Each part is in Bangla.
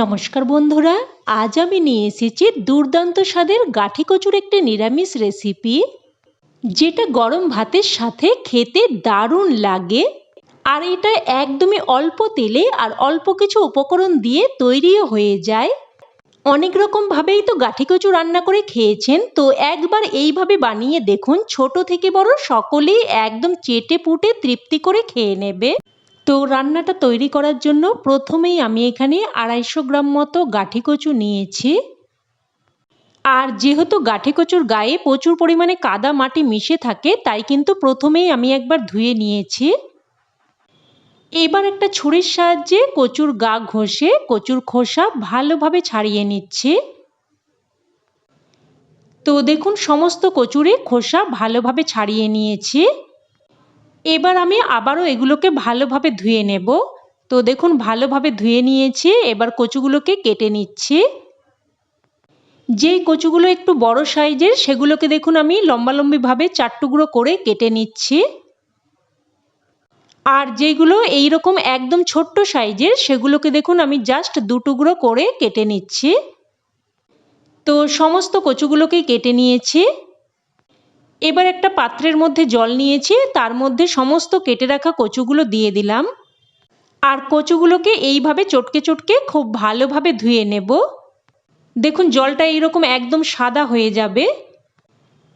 নমস্কার বন্ধুরা, আজ আমি নিয়ে এসেছি দুর্দান্ত স্বাদের গাঠি কচুর একটি নিরামিষ রেসিপি যেটা গরম ভাতের সাথে খেতে দারুণ লাগে। আর এটা একদমই অল্প তেলে আর অল্প কিছু উপকরণ দিয়ে তৈরিও হয়ে যায়। অনেক রকমভাবেই তো গাঠি কচু রান্না করে খেয়েছেন, তো একবার এইভাবে বানিয়ে দেখুন, ছোট থেকে বড় সকলেই একদম চেটে পুটে তৃপ্তি করে খেয়ে নেবে। তো রান্নাটা তৈরি করার জন্য প্রথমেই আমি এখানে আড়াইশো গ্রাম মতো গাঠি কচু নিয়েছি। আর যেহেতু গাঠি কচুর গায়ে প্রচুর পরিমাণে কাদা মাটি মিশে থাকে, তাই কিন্তু প্রথমেই আমি একবার ধুয়ে নিয়েছি। এবার একটা ছুরির সাহায্যে কচুর গা ঘষে কচুর খোসা ভালোভাবে ছাড়িয়ে নিচ্ছি। তো দেখুন, সমস্ত কচুরে খোসা ভালোভাবে ছাড়িয়ে নিয়েছি। এবার আমি আবারও এগুলোকে ভালোভাবে ধুয়ে নেব। তো দেখুন, ভালোভাবে ধুয়ে নিয়েছি, এবার কচুগুলোকে কেটে নিচ্ছি। যেই কচুগুলো একটু বড় সাইজের, সেগুলোকে দেখুন আমি লম্বালম্বিভাবে চার টুকরো করে কেটে নিচ্ছি। আর যেগুলো এই রকম একদম ছোট্ট সাইজের, সেগুলোকে দেখুন আমি জাস্ট দু টুকরো করে কেটে নিচ্ছি। তো সমস্ত কচুগুলোকেই কেটে নিয়েছি। এবার একটা পাত্রের মধ্যে জল নিয়েছি, তার মধ্যে সমস্ত কেটে রাখা কচুগুলো দিয়ে দিলাম। আর কচুগুলোকে এইভাবে চটকে চটকে খুব ভালোভাবে ধুয়ে নেব। দেখুন, জলটা এইরকম একদম সাদা হয়ে যাবে।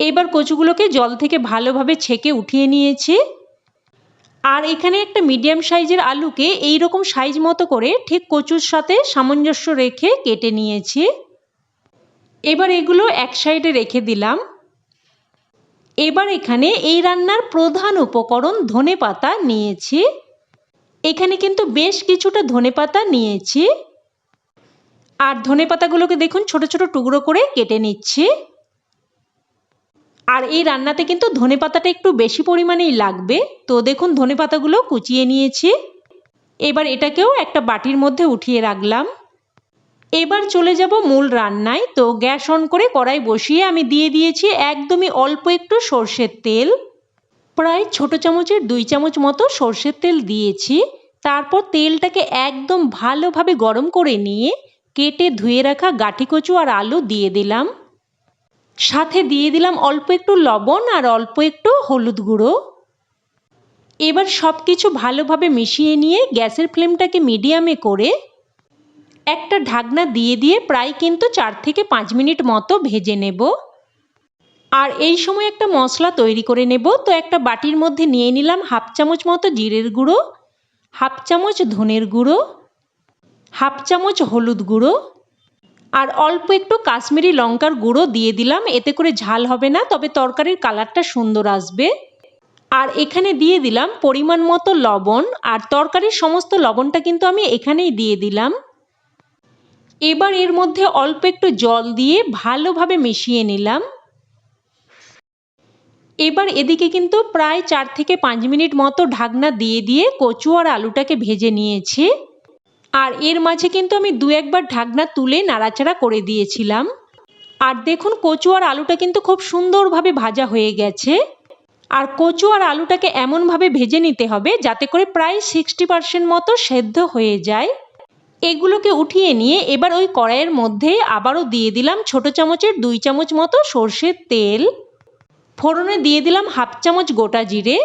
এবার কচুগুলোকে জল থেকে ভালোভাবে ছেঁকে উঠিয়ে নিয়েছি। আর এখানে একটা মিডিয়াম সাইজের আলুকে এই রকম সাইজ মতো করে ঠিক কচুর সাথে সামঞ্জস্য রেখে কেটে নিয়েছি। এবার এগুলো এক সাইডে রেখে দিলাম। এবার এখানে এই রান্নার প্রধান উপকরণ ধনে পাতা নিয়েছি। এখানে কিন্তু বেশ কিছুটা ধনে পাতা নিয়েছি। আর ধনে পাতাগুলোকে দেখুন, ছোট ছোট টুকরো করে কেটে নিচ্ছি। আর এই রান্নাতে কিন্তু ধনে পাতাটা একটু বেশি পরিমাণেই লাগবে। তো দেখুন, ধনে পাতাগুলো কুচিয়ে নিয়েছি। এবার এটাকেও একটা বাটির মধ্যে উঠিয়ে রাখলাম। এবার চলে যাব মূল রান্নায়। তো গ্যাস অন করে কড়াই বসিয়ে আমি দিয়ে দিয়েছি একদমই অল্প একটু সর্ষের তেল। প্রায় ছোট চামচের দুই চামচ মতো সর্ষের তেল দিয়েছি। তারপর তেলটাকে একদম ভালোভাবে গরম করে নিয়ে কেটে ধুয়ে রাখা গাঠি কচু আর আলু দিয়ে দিলাম। সাথে দিয়ে দিলাম অল্প একটু লবণ আর অল্প একটু হলুদ গুঁড়ো। এবার সব কিছু ভালোভাবে মিশিয়ে নিয়ে গ্যাসের ফ্লেমটাকে মিডিয়ামে করে একটা ঢাকনা দিয়ে দিয়ে প্রায় কিন্তু চার থেকে পাঁচ মিনিট মতো ভেজে নেব। আর এই সময় একটা মশলা তৈরি করে নেব। তো একটা বাটির মধ্যে নিয়ে নিলাম হাফ চামচ মতো জিরের গুঁড়ো, হাফ চামচ ধনের গুঁড়ো, হাফ চামচ হলুদ গুঁড়ো, আর অল্প একটু কাশ্মীরি লঙ্কার গুঁড়ো দিয়ে দিলাম। এতে করে ঝাল হবে না, তবে তরকারির কালারটা সুন্দর আসবে। আর এখানে দিয়ে দিলাম পরিমাণ মতো লবণ, আর তরকারির সমস্ত লবণটা কিন্তু আমি এখানেই দিয়ে দিলাম। এবার এর মধ্যে অল্প একটু জল দিয়ে ভালোভাবে মিশিয়ে নিলাম। এবার এদিকে কিন্তু প্রায় চার থেকে পাঁচ মিনিট মতো ঢাকনা দিয়ে দিয়ে কচু আর আলুটাকে ভেজে নিয়েছি। আর এর মাঝে কিন্তু আমি দু একবার ঢাকনা তুলে নাড়াচাড়া করে দিয়েছিলাম। আর দেখুন, কচু আর আলুটা কিন্তু খুব সুন্দরভাবে ভাজা হয়ে গেছে। আর কচু আর আলুটাকে এমনভাবে ভেজে নিতে হবে যাতে করে প্রায় সিক্সটি পার্সেন্ট মতো সেদ্ধ হয়ে যায়। এগুলোকে উঠিয়ে নিয়ে এবার ওই কড়াইয়ের মধ্যে আবারও দিয়ে দিলাম ছোট চামচের দুই চামচ মতো সর্ষের তেল। ফোড়নে দিয়ে দিলাম হাফ চামচ গোটা জিরে।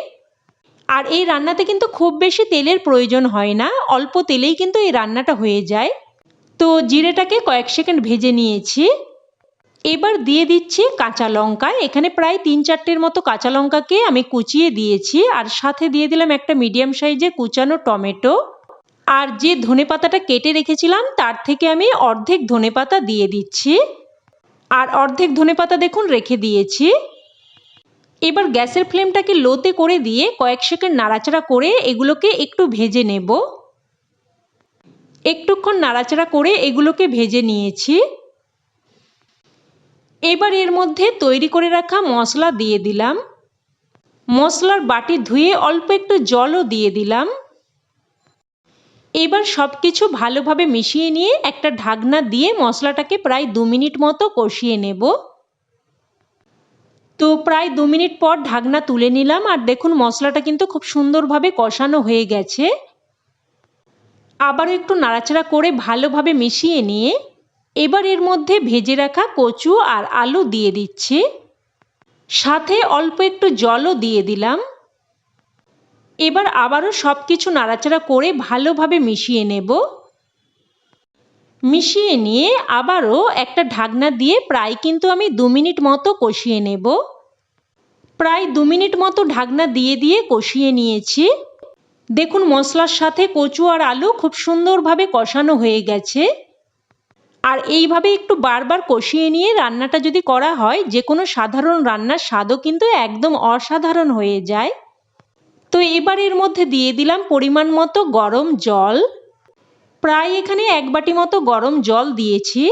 আর এই রান্নাতে কিন্তু খুব বেশি তেলের প্রয়োজন হয় না, অল্প তেলেই কিন্তু এই রান্নাটা হয়ে যায়। তো জিরেটাকে কয়েক সেকেন্ড ভেজে নিয়েছি। এবার দিয়ে দিচ্ছি কাঁচা লঙ্কা। এখানে প্রায় তিন চারটের মতো কাঁচা লঙ্কাকে আমি কুচিয়ে দিয়েছি। আর সাথে দিয়ে দিলাম একটা মিডিয়াম সাইজে কুচানো টমেটো। আর যে ধনে পাতাটা কেটে রেখেছিলাম, তার থেকে আমি অর্ধেক ধনে পাতা দিয়ে দিচ্ছি। আর অর্ধেক ধনে পাতা দেখুন, রেখে দিয়েছি। এবার গ্যাসের ফ্লেমটাকে লোতে করে দিয়ে কয়েক সেকেন্ড নাড়াচাড়া করে এগুলোকে একটু ভেজে নেব। একটুক্ষণ নাড়াচাড়া করে এগুলোকে ভেজে নিয়েছি। এবার এর মধ্যে তৈরি করে রাখা মশলা দিয়ে দিলাম। মশলার বাটি ধুয়ে অল্প একটু জলও দিয়ে দিলাম। এবার সব কিছু ভালোভাবে মিশিয়ে নিয়ে একটা ঢাকনা দিয়ে মশলাটাকে প্রায় দু মিনিট মতো কষিয়ে নেব। তো প্রায় দু মিনিট পর ঢাকনা তুলে নিলাম আর দেখুন মশলাটা কিন্তু খুব সুন্দরভাবে কষানো হয়ে গেছে। আবারও একটু নাড়াচাড়া করে ভালোভাবে মিশিয়ে নিয়ে এবার এর মধ্যে ভেজে রাখা কচু আর আলু দিয়ে দিচ্ছি। সাথে অল্প একটু জলও দিয়ে দিলাম। এবার আবারও সব কিছু নাড়াচাড়া করে ভালোভাবে মিশিয়ে নেব। মিশিয়ে নিয়ে আবারও একটা ঢাকনা দিয়ে প্রায় কিন্তু আমি দু মিনিট মতো কষিয়ে নেব। প্রায় দু মিনিট মতো ঢাকনা দিয়ে দিয়ে কষিয়ে নিয়েছি। দেখুন মশলার সাথে কচু আর আলু খুব সুন্দরভাবে কষানো হয়ে গেছে। আর এইভাবে একটু বারবার কষিয়ে নিয়ে রান্নাটা যদি করা হয় যে কোনো সাধারণ রান্নার স্বাদও কিন্তু একদম অসাধারণ হয়ে যায়। তো এবার এর মধ্যে দিয়ে দিলাম পরিমাণ মতো গরম জল। প্রায় এখানে এক বাটি মতো গরম জল দিয়েছি।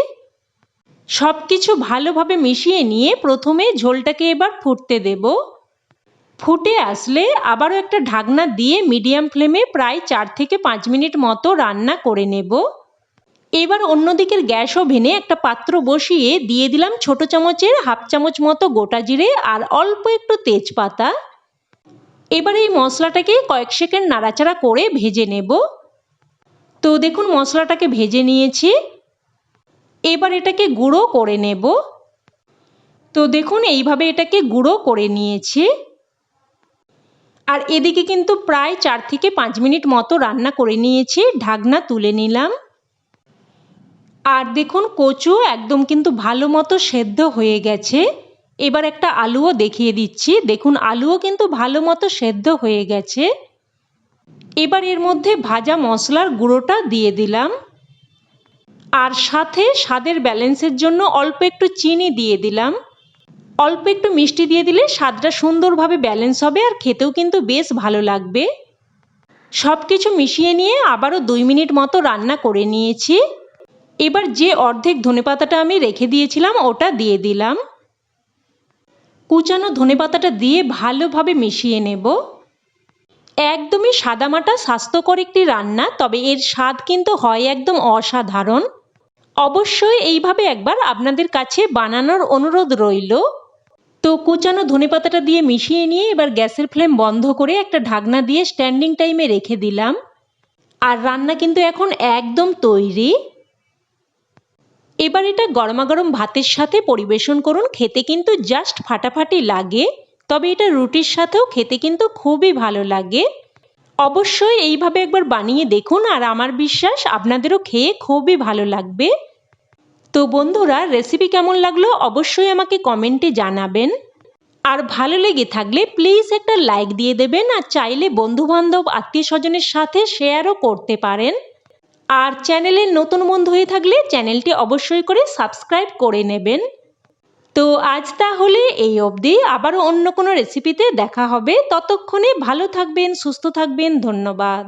সব কিছু ভালোভাবে মিশিয়ে নিয়ে প্রথমে ঝোলটাকে এবার ফুটতে দেব। ফুটে আসলে আবারও একটা ঢাকনা দিয়ে মিডিয়াম ফ্লেমে প্রায় চার থেকে পাঁচ মিনিট মতো রান্না করে নেব। এবার অন্যদিকের গ্যাস ওভেনে একটা পাত্র বসিয়ে দিয়ে দিলাম ছোট চামচের হাফ চামচ মতো গোটা জিরে আর অল্প একটু তেজপাতা। এবার এই মশলাটাকে কয়েক সেকেন্ড নাড়াচাড়া করে ভেজে নেব। তো দেখুন মশলাটাকে ভেজে নিয়েছি। এবার এটাকে গুঁড়ো করে নেব। তো দেখুন এইভাবে এটাকে গুঁড়ো করে নিয়েছি। আর এদিকে কিন্তু প্রায় চার থেকে পাঁচ মিনিট মতো রান্না করে নিয়েছি, ঢাকনা তুলে নিলাম। আর দেখুন কচু একদম কিন্তু ভালো মতো সেদ্ধ হয়ে গেছে। এবার একটা আলুও দেখিয়ে দিচ্ছি। দেখুন, আলুও কিন্তু ভালো মতো সেদ্ধ হয়ে গেছে। এবার এর মধ্যে ভাজা মশলার গুঁড়োটা দিয়ে দিলাম। আর সাথে স্বাদের ব্যালেন্সের জন্য অল্প একটু চিনি দিয়ে দিলাম। অল্প একটু মিষ্টি দিয়ে দিলে স্বাদটা সুন্দরভাবে ব্যালেন্স হবে আর খেতেও কিন্তু বেশ ভালো লাগবে। সব কিছু মিশিয়ে নিয়ে আবারও দুই মিনিট মতো রান্না করে নিয়েছি। এবার যে অর্ধেক ধনেপাতাটা আমি রেখে দিয়েছিলাম, ওটা দিয়ে দিলাম। কুচানো ধনেপাতাটা দিয়ে ভালোভাবে মিশিয়ে নেব। একদমই সাদামাটা স্বাস্থ্যকর একটি রান্না, তবে এর স্বাদ কিন্তু হয় একদম অসাধারণ। অবশ্যই এইভাবে একবার আপনাদের কাছে বানানোর অনুরোধ রইল। তো কুচানো ধনেপাতাটা দিয়ে মিশিয়ে নিয়ে এবার গ্যাসের ফ্লেম বন্ধ করে একটা ঢাকনা দিয়ে স্ট্যান্ডিং টাইমে রেখে দিলাম। আর রান্না কিন্তু এখন একদম তৈরি। এবার এটা গরমাগরম ভাতের সাথে পরিবেশন করুন। খেতে কিন্তু জাস্ট ফাটাফাটি লাগে, তবে এটা রুটির সাথেও খেতে কিন্তু খুবই ভালো লাগে। অবশ্যই এইভাবে একবার বানিয়ে দেখুন আর আমার বিশ্বাস আপনাদেরও খেয়ে খুবই ভালো লাগবে। তো বন্ধুরা রেসিপি কেমন লাগল অবশ্যই আমাকে কমেন্টে জানাবেন। আর ভালো লেগে থাকলে প্লিজ একটা লাইক দিয়ে দেবেন আর চাইলে বন্ধুবান্ধব আত্মীয় স্বজনের সাথে শেয়ারও করতে পারেন। আর চ্যানেলের নতুন বন্ধু হয়ে থাকলে চ্যানেলটি অবশ্যই করে সাবস্ক্রাইব করে নেবেন। তো আজ তাহলে এই অবধি। আবারও অন্য কোনো রেসিপিতে দেখা হবে। ততক্ষণে ভালো থাকবেন, সুস্থ থাকবেন। ধন্যবাদ।